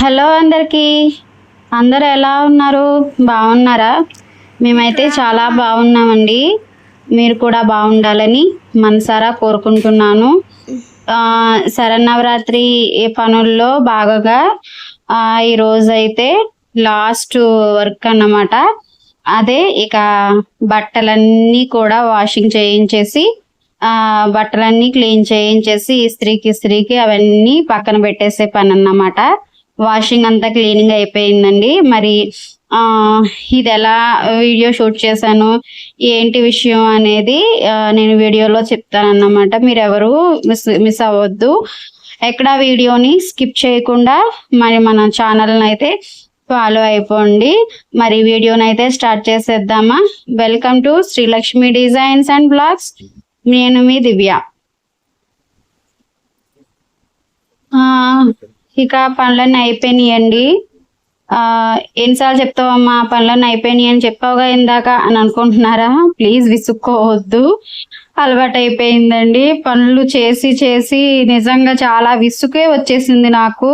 Hello అందరికీ. అందరు ఎలా ఉన్నారు? బాగున్నారా? మేమైతే చాలా బాగున్నామండి. మీరు కూడా బాగుండాలని మనసారా కోరుకుంటున్నాను. శరన్నవరాత్రి పనుల్లో బాగా ఈరోజు అయితే లాస్ట్ వర్క్ అన్నమాట. అదే ఇక బట్టలన్నీ కూడా వాషింగ్ చేయించేసి బట్టలన్నీ క్లీన్ చేయించేసి ఇస్త్రీకి ఇస్త్రీకి అవన్నీ పక్కన పెట్టేసే పని అన్నమాట వాషింగ్ అంతా క్లీనింగ్ అయిపోయిందండి. మరి ఇది ఎలా వీడియో షూట్ చేశాను ఏంటి విషయం అనేది నేను వీడియోలో చెప్తానన్నమాట. మీరు ఎవరు మిస్ మిస్ అవ్వద్దు. ఎక్కడ వీడియోని స్కిప్ చేయకుండా మరి మన ఛానల్ని అయితే ఫాలో అయిపోండి. మరి వీడియోని అయితే స్టార్ట్ చేసేద్దామా? Welcome to Srilakshmi designs and blogs. నేను మీ దివ్య. ఇక పనులన్నీ అయిపోయినాయండి. ఎన్నిసార్లు చెప్తావమ్మా పనులన్నీ అయిపోయినాయి అని చెప్పావుగా ఇందాక అని అనుకుంటున్నారా? ప్లీజ్ విసుక్కోవద్దు. అలవాటు అయిపోయిందండి పనులు చేసి చేసి నిజంగా చాలా విసుగే వచ్చేసింది నాకు.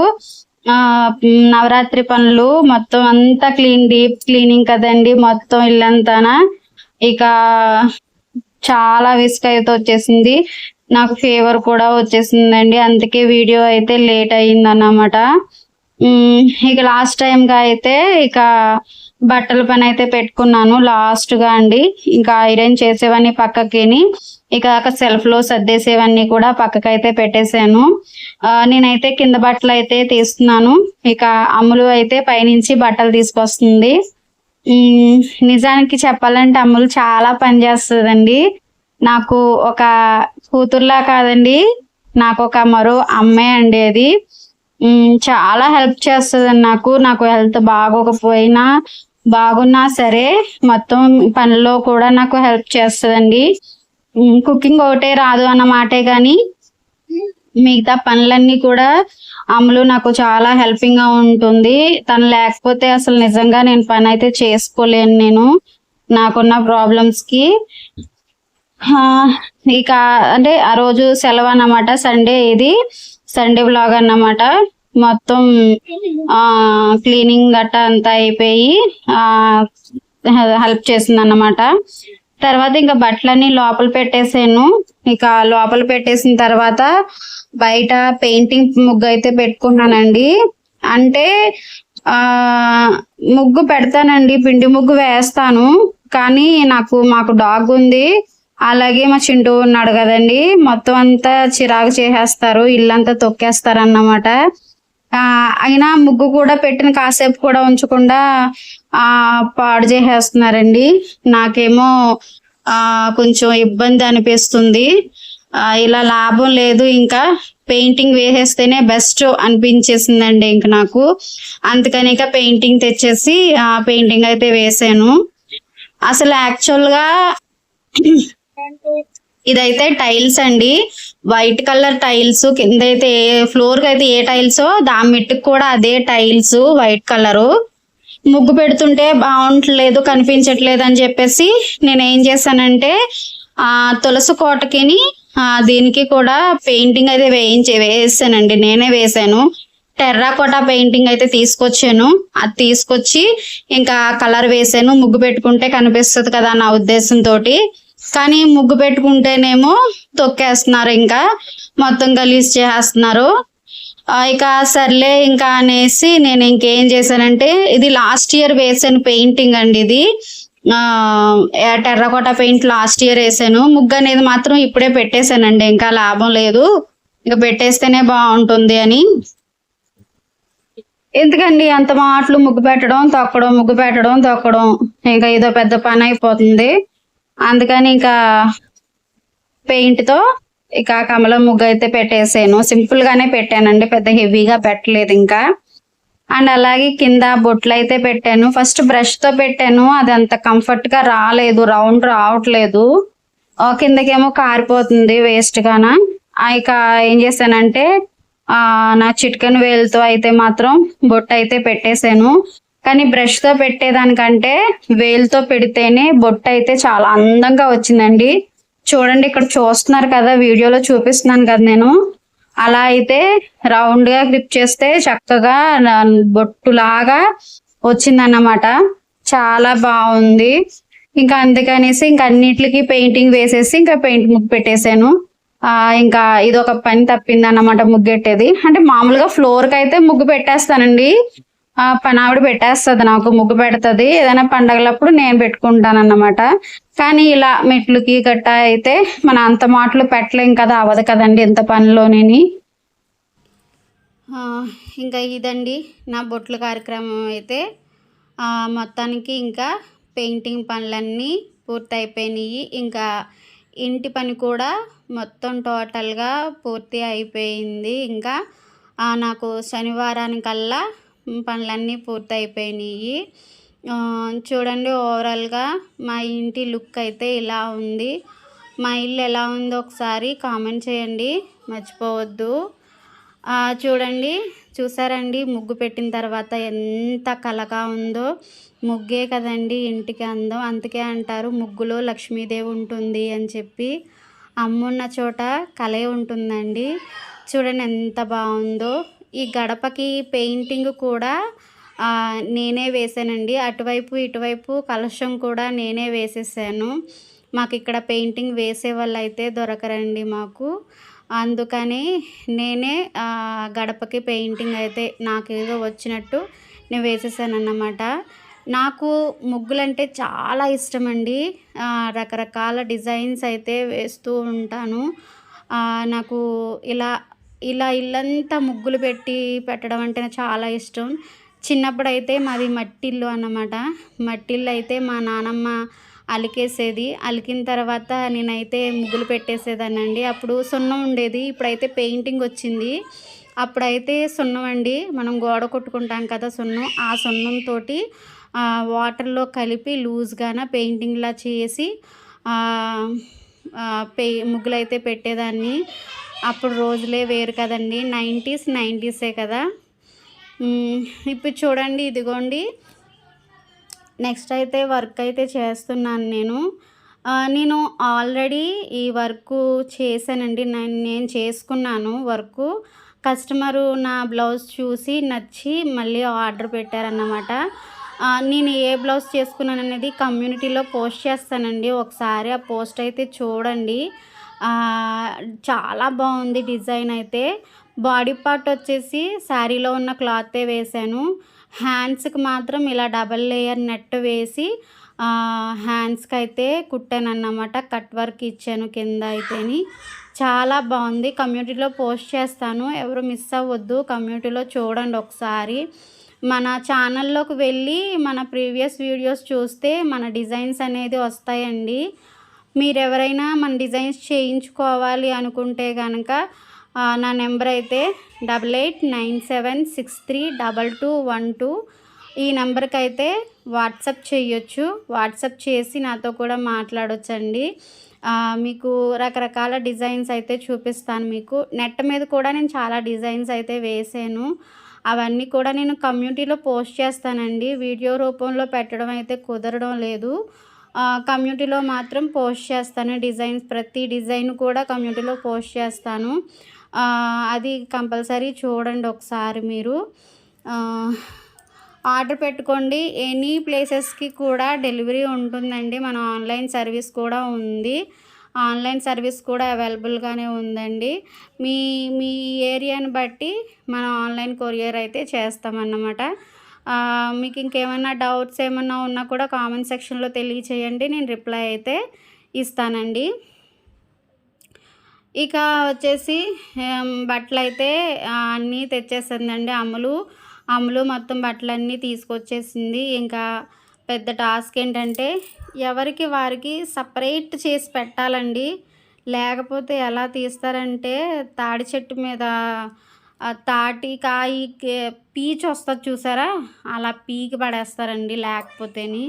నవరాత్రి పనులు మొత్తం అంతా క్లీన్ డీప్ క్లీనింగ్ కదండి మొత్తం ఇల్లంతానా. ఇక చాలా విసుక అయితే వచ్చేసింది. నాకు ఫీవర్ కూడా వచ్చేసిందండి. అందుకే వీడియో అయితే లేట్ అయింది అన్నమాట ఇక లాస్ట్ టైంగా అయితే ఇక బట్టల పని అయితే పెట్టుకున్నాను. లాస్ట్గా అండి. ఇంకా ఐరన్ చేసేవన్నీ పక్కకిని ఇక సెల్ఫ్లో సర్దేసేవన్నీ కూడా పక్కకైతే పెట్టేశాను. నేనైతే కింద బట్టలు అయితే తీస్తున్నాను. ఇక అమ్ములు అయితే పైనుంచి బట్టలు తీసుకొస్తుంది. నిజానికి చెప్పాలంటే అమ్ములు చాలా పని చేస్తుందండి. నాకు ఒక కూతుర్లా కాదండి. నాకు ఒక మరో అమ్మాయి అండి అది. చాలా హెల్ప్ చేస్తుంది నాకు. నాకు హెల్త్ బాగోకపోయినా బాగున్నా సరే మొత్తం పనిలో కూడా నాకు హెల్ప్ చేస్తుందండి. కుకింగ్ ఒకటే రాదు అన్న మాటే కానీ మిగతా పనులన్నీ కూడా అమలు నాకు చాలా హెల్పింగ్గా ఉంటుంది. తను లేకపోతే అసలు నిజంగా నేను పని అయితే చేసుకోలేను నేను. నాకున్న ప్రాబ్లమ్స్కి ఇక అంటే ఆ రోజు సెలవు అన్నమాట. సండే ఇది. సండే బ్లాగ్ అన్నమాట. మొత్తం క్లీనింగ్ గట్ట అంతా అయిపోయి హెల్ప్ చేసింది అన్నమాట తర్వాత ఇంకా బట్టలన్నీ లోపల పెట్టేసాను. ఇక లోపల పెట్టేసిన తర్వాత బయట పెయింటింగ్ ముగ్గు అయితే పెట్టుకున్నానండి అంటే ఆ ముగ్గు పెడతానండి. పిండి ముగ్గు వేస్తాను. కానీ నాకు మాకు డాగ్ ఉంది. అలాగే మా చింటూ ఉన్నాడు కదండి. మొత్తం అంతా చిరాకు చేసేస్తారు ఇల్లంతా తొక్కేస్తారు అన్నమాట అయినా ముగ్గు కూడా పెట్టిన కాసేపు కూడా ఉంచకుండా ఆ పాడు చేసేస్తున్నారండి. నాకేమో ఆ కొంచెం ఇబ్బంది అనిపిస్తుంది. ఇలా లాభం లేదు ఇంకా పెయింటింగ్ వేసేస్తేనే బెస్ట్ అనిపించేసిందండి ఇంక నాకు. అందుకని ఇక పెయింటింగ్ తెచ్చేసి ఆ పెయింటింగ్ అయితే వేసాను. అసలు యాక్చువల్గా ఇదైతే టైల్స్ అండి. వైట్ కలర్ టైల్స్ కింద అయితే ఫ్లోర్కి అయితే ఏ టైల్స్ దాని మిట్టుకు కూడా అదే టైల్స్ వైట్ కలరు. ముగ్గు పెడుతుంటే బాగుంటలేదు కనిపించట్లేదు అని చెప్పేసి నేను ఏం చేశానంటే ఆ తులసి కోటకి దీనికి కూడా పెయింటింగ్ అయితే వేయించి వేసానండి. నేనే వేసాను. టెర్రాకోటా పెయింటింగ్ అయితే తీసుకొచ్చాను. అది తీసుకొచ్చి ఇంకా కలర్ వేసాను. ముగ్గు పెట్టుకుంటే కనిపిస్తుంది కదా నా ఉద్దేశంతో కానీ ముగ్గు పెట్టుకుంటేనేమో తొక్కేస్తున్నారు ఇంకా. మొత్తం గలీజ్ చేసేస్తున్నారు. ఇక సర్లే ఇంకా అనేసి నేను ఇంకేం చేశానంటే ఇది లాస్ట్ ఇయర్ వేసాను పెయింటింగ్ అండి ఇది. టెర్రకోట పెయింట్ లాస్ట్ ఇయర్ వేసాను. ముగ్గు అనేది మాత్రం ఇప్పుడే పెట్టేశానండి ఇంకా లాభం లేదు. ఇంకా పెట్టేస్తేనే బాగుంటుంది అని. ఎందుకండి అంత మాటలు ముగ్గు పెట్టడం తొక్కడం ముగ్గు పెట్టడం తొక్కడం? ఇంకా ఏదో పెద్ద పని అయిపోతుంది. అందుకని ఇంకా పెయింట్తో ఇక కమలం ముగ్గు అయితే పెట్టేసాను. సింపుల్గానే పెట్టానండి పెద్ద హెవీగా పెట్టలేదు ఇంకా. అండ్ అలాగే కింద బొట్లు అయితే పెట్టాను. ఫస్ట్ బ్రష్తో పెట్టాను అది అంత కంఫర్ట్గా రాలేదు రౌండ్ రావట్లేదు. కిందకేమో కారిపోతుంది వేస్ట్గానా ఇక ఏం చేశానంటే నా చిటికెన్ వేలుతో అయితే మాత్రం బొట్టు అయితే పెట్టేశాను కానీ బ్రష్తో పెట్టేదానికంటే వేలుతో పెడితేనే బొట్టు అయితే చాలా అందంగా వచ్చిందండి. చూడండి ఇక్కడ చూస్తున్నారు కదా వీడియోలో చూపిస్తున్నాను కదా నేను. అలా అయితే రౌండ్గా గ్రిప్ చేస్తే చక్కగా బొట్టులాగా వచ్చిందన్నమాట. చాలా బాగుంది. ఇంకా అందుకనేసి ఇంకా అన్నిటికి పెయింటింగ్ వేసేసి ఇంకా పెయింట్ ముగ్గు పెట్టేశాను. ఇంకా ఇది ఒక పని తప్పింది అన్నమాట ముగ్గెట్టేది. అంటే మామూలుగా ఫ్లోర్కి అయితే ముగ్గు పెట్టేస్తానండి. ఆ పని ఆవిడ పెట్టేస్తుంది నాకు ముగ్గు పెడుతుంది. ఏదైనా పండగలప్పుడు నేను పెట్టుకుంటాను అన్నమాట కానీ ఇలా మెట్లుకి గట్టా అయితే మన అంత మాటలు పెట్టలేం కదా అవ్వదు కదండి ఇంత పనిలోనేని. ఇంకా ఇదండి నా బొట్లు కార్యక్రమం అయితే. మొత్తానికి ఇంకా పెయింటింగ్ పనులన్నీ పూర్తయిపోయినాయి. ఇంకా ఇంటి పని కూడా మొత్తం టోటల్గా పూర్తి అయిపోయింది. ఇంకా నాకు శనివారానికల్లా పనులన్నీ పూర్తయిపోయినాయి. చూడండి ఓవరాల్గా మా ఇంటి లుక్ అయితే ఇలా ఉంది. మా ఇల్లు ఎలా ఉందో ఒకసారి కామెంట్ చేయండి. మర్చిపోవద్దు. చూడండి చూసారండి ముగ్గు పెట్టిన తర్వాత ఎంత కలగా ఉందో. ముగ్గే కదండి ఇంటికి అందం. అందుకే అంటారు ముగ్గులో లక్ష్మీదేవి ఉంటుంది అని చెప్పి. అమ్మున్న చోట కలే ఉంటుందండి. చూడండి ఎంత బాగుందో. ఈ గడపకి పెయింటింగ్ కూడా నేనే వేసానండి. అటువైపు ఇటువైపు కలశం కూడా నేనే వేసేసాను. మాకు ఇక్కడ పెయింటింగ్ వేసే వాళ్ళు అయితే దొరకరండి మాకు. అందుకని నేనే గడపకి పెయింటింగ్ అయితే నాకు ఏదో వచ్చినట్టు నేను వేసేసాను అన్నమాట నాకు ముగ్గులంటే చాలా ఇష్టం అండి రకరకాల డిజైన్స్ అయితే వేస్తూ ఉంటాను. నాకు ఇలా ఇలా ఇల్లంతా ముగ్గులు పెట్టి పెట్టడం అంటే నాకు చాలా ఇష్టం. చిన్నప్పుడు అయితే మాది మట్టిల్లు అన్నమాట. మట్టిల్లు అయితే మా నానమ్మ అలికేసేది. అలికిన తర్వాత నేనైతే ముగ్గులు పెట్టేసేదానండి అప్పుడు సున్నం ఉండేది. ఇప్పుడైతే పెయింటింగ్ వచ్చింది. అప్పుడైతే సున్నం అండి. మనం గోడ కొట్టుకుంటాం కదా సున్నం. ఆ సున్నంతో వాటర్లో కలిపి లూజ్గాన పెయింటింగ్లా చేసి ఆ, ముగ్గులైతే పే ముగ్గులు అయితే పెట్టేదాన్ని. అప్పుడు రోజులే వేరు కదండి. నైంటీస్ నైంటీసే కదా. ఇప్పుడు చూడండి ఇదిగోండి. నెక్స్ట్ అయితే వర్క్ అయితే చేస్తున్నాను నేను. నేను ఆల్రెడీ ఈ వర్క్ చేశానండి. నేను నేను చేసుకున్నాను వర్క్. కస్టమరు నా బ్లౌజ్ చూసి నచ్చి మళ్ళీ ఆర్డర్ పెట్టారన్నమాట. నేను ఏ బ్లౌజ్ చేసుకున్నాను అనేది కమ్యూనిటీలో పోస్ట్ చేస్తానండి. ఒకసారి ఆ పోస్ట్ అయితే చూడండి. చాలా బాగుంది డిజైన్ అయితే. బాడీ పార్ట్ వచ్చేసి శారీలో ఉన్న క్లాతే వేశాను. హ్యాండ్స్కి మాత్రం ఇలా డబల్ లేయర్ నెట్ వేసి హ్యాండ్స్కి అయితే కుట్టాను అన్నమాట కట్ వర్క్ ఇచ్చాను కింద అయితేని. చాలా బాగుంది. కమ్యూనిటీలో పోస్ట్ చేస్తాను. ఎవరు మిస్ అవ్వద్దు. కమ్యూనిటీలో చూడండి ఒకసారి. మన ఛానల్లోకి వెళ్ళి మన ప్రీవియస్ వీడియోస్ చూస్తే మన డిజైన్స్ అనేది వస్తాయండి. మీరెవరైనా మన డిజైన్స్ చేయించుకోవాలి అనుకుంటే కనుక నా నెంబర్ అయితే double eight nine seven six three double two one two. ఈ నెంబర్కి అయితే వాట్సప్ చేయొచ్చు. వాట్సప్ చేసి నాతో కూడా మాట్లాడొచ్చండి. మీకు రకరకాల డిజైన్స్ అయితే చూపిస్తాను మీకు. నెట్ మీద కూడా నేను చాలా డిజైన్స్ అయితే వేసాను. అవన్నీ కూడా నేను కమ్యూనిటీలో పోస్ట్ చేస్తానండి. వీడియో రూపంలో పెట్టడం అయితే కుదరడం లేదు. కమ్యూనిటీలో మాత్రం పోస్ట్ చేస్తాను. డిజైన్స్ ప్రతి డిజైన్ కూడా కమ్యూనిటీలో పోస్ట్ చేస్తాను. అది కంపల్సరీ చూడండి ఒకసారి మీరు. ఆర్డర్ పెట్టుకోండి. ఎనీ ప్లేసెస్కి కూడా డెలివరీ ఉంటుందండి. మన ఆన్లైన్ సర్వీస్ కూడా ఉంది. ఆన్లైన్ సర్వీస్ కూడా అవైలబుల్గానే ఉందండి. మీ మీ ఏరియాని బట్టి మనం ఆన్లైన్ కొరియర్ అయితే చేస్తామన్నమాట. మీకు ఇంకేమైనా డౌట్స్ ఏమైనా ఉన్నా కూడా కామెంట్ సెక్షన్లో తెలియచేయండి. నేను రిప్లై అయితే ఇస్తానండి. ఇక వచ్చేసి బట్టలు అయితే అన్నీ తెచ్చేసిందండి అమ్ములు అమ్ములు మొత్తం బట్టలన్నీ తీసుకొచ్చేసింది. ఇంకా పెద్ద టాస్క్ ఏంటంటే ఎవరికి వారికి సపరేట్ చేసి పెట్టాలండి. లేకపోతే ఎలా తీస్తారంటే తాడి చెట్టు మీద ఆ తాటి పీచు వస్తుంది చూసారా? అలా పీకి పడేస్తారండి లేకపోతేని.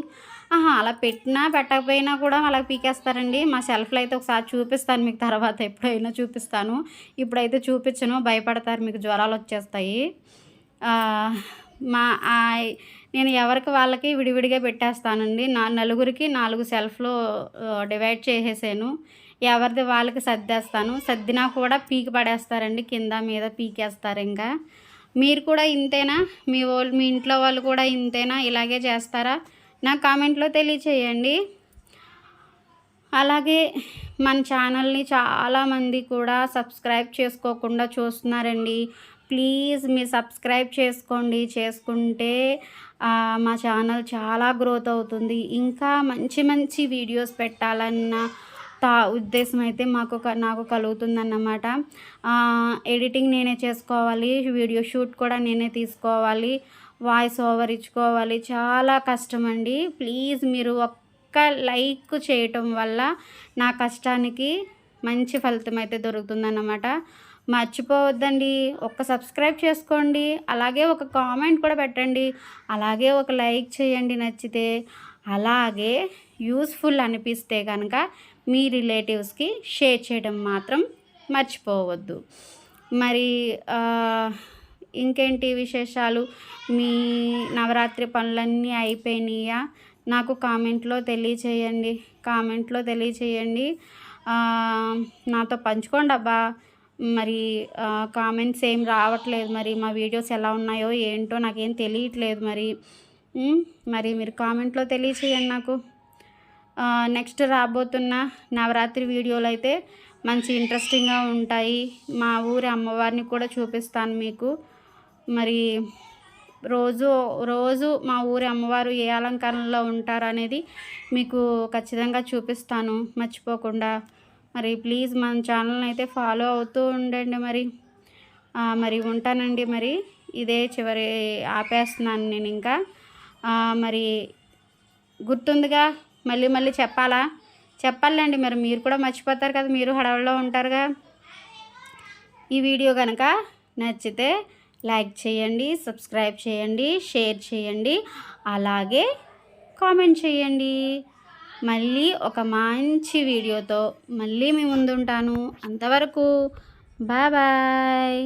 ఆహా అలా పెట్టినా పెట్టకపోయినా కూడా అలా పీకేస్తారండి. మా సెల్ఫ్లో అయితే ఒకసారి చూపిస్తాను మీకు తర్వాత ఎప్పుడైనా చూపిస్తాను. ఇప్పుడైతే చూపించను భయపడతారు మీకు జ్వరాలు వచ్చేస్తాయి. మా నేను ఎవరికి వాళ్ళకి విడివిడిగా పెట్టేస్తానండి. నా నలుగురికి నాలుగు సెల్ఫ్లో డివైడ్ చేసేసాను. ఎవరిది వాళ్ళకి సర్దేస్తాను. సర్దినా కూడా పీకి పడేస్తారండి. కింద మీద పీకేస్తారు ఇంకా. మీరు కూడా ఇంతేనా? మీ వాళ్ళు మీ ఇంట్లో వాళ్ళు కూడా ఇంతేనా? ఇలాగే చేస్తారా? నా కామెంట్లో తెలియచేయండి. అలాగే మన ఛానల్ని చాలామంది కూడా సబ్స్క్రైబ్ చేసుకోకుండా చూస్తున్నారండి. ప్లీజ్ మీరు సబ్స్క్రైబ్ చేసుకోండి. చేసుకుంటే మా ఛానల్ చాలా గ్రోత్ అవుతుంది. ఇంకా మంచి మంచి వీడియోస్ పెట్టాలన్న తా ఉద్దేశం అయితే మాకు క- నాకు కలుగుతుందన్నమాట ఎడిటింగ్ నేనే చేసుకోవాలి వీడియో షూట్ కూడా నేనే తీసుకోవాలి వాయిస్ ఓవర్ ఇచ్చుకోవాలి. చాలా కష్టం అండి ప్లీజ్ మీరు ఒక్క లైక్ చేయటం వల్ల నా కష్టానికి మంచి ఫలితం అయితే దొరుకుతుందన్నమాట. మర్చిపోవద్దండి. ఒక సబ్స్క్రైబ్ చేసుకోండి. అలాగే ఒక కామెంట్ కూడా పెట్టండి. అలాగే ఒక లైక్ చేయండి నచ్చితే. అలాగే యూస్ఫుల్ అనిపిస్తే కనుక మీ రిలేటివ్స్కి షేర్ చేయడం మాత్రం మర్చిపోవద్దు. మరి ఇంకేంటి విశేషాలు? మీ నవరాత్రి పనులన్నీ అయిపోయినాయా? నాకు కామెంట్లో తెలియచేయండి. కామెంట్లో తెలియచేయండి. నాతో పంచుకోండి అబ్బా. మరి కామెంట్స్ ఏం రావట్లేదు. మరి మా వీడియోస్ ఎలా ఉన్నాయో ఏంటో నాకేం తెలియట్లేదు మరి. మరి మీరు కామెంట్లో తెలియచేయండి నాకు. నెక్స్ట్ రాబోతున్న నవరాత్రి వీడియోలు అయితే మంచి ఇంట్రెస్టింగ్గా ఉంటాయి. మా ఊరి అమ్మవారిని కూడా చూపిస్తాను మీకు. మరి రోజు రోజు మా ఊరి అమ్మవారు ఏ అలంకరణలో ఉంటారు అనేది మీకు ఖచ్చితంగా చూపిస్తాను. మర్చిపోకుండా. మరి ప్లీజ్ మన ఛానల్ని అయితే ఫాలో అవుతూ ఉండండి మరి. మరి ఉంటానండి మరి. ఇదే చివరి ఆపేస్తున్నాను నేను ఇంకా. మరి గుర్తుందిగా మళ్ళీ మళ్ళీ చెప్పాలా? చెప్పాలండి మరి మీరు కూడా మర్చిపోతారు కదా మీరు హడవల్లో ఉంటారుగా. ఈ వీడియో కనుక నచ్చితే లైక్ చేయండి సబ్స్క్రైబ్ చేయండి షేర్ చేయండి అలాగే కామెంట్ చేయండి. మళ్ళీ ఒక మంచి వీడియోతో మళ్ళీ మీ ముందుంటాను. అంతవరకు బాయ్ బాయ్.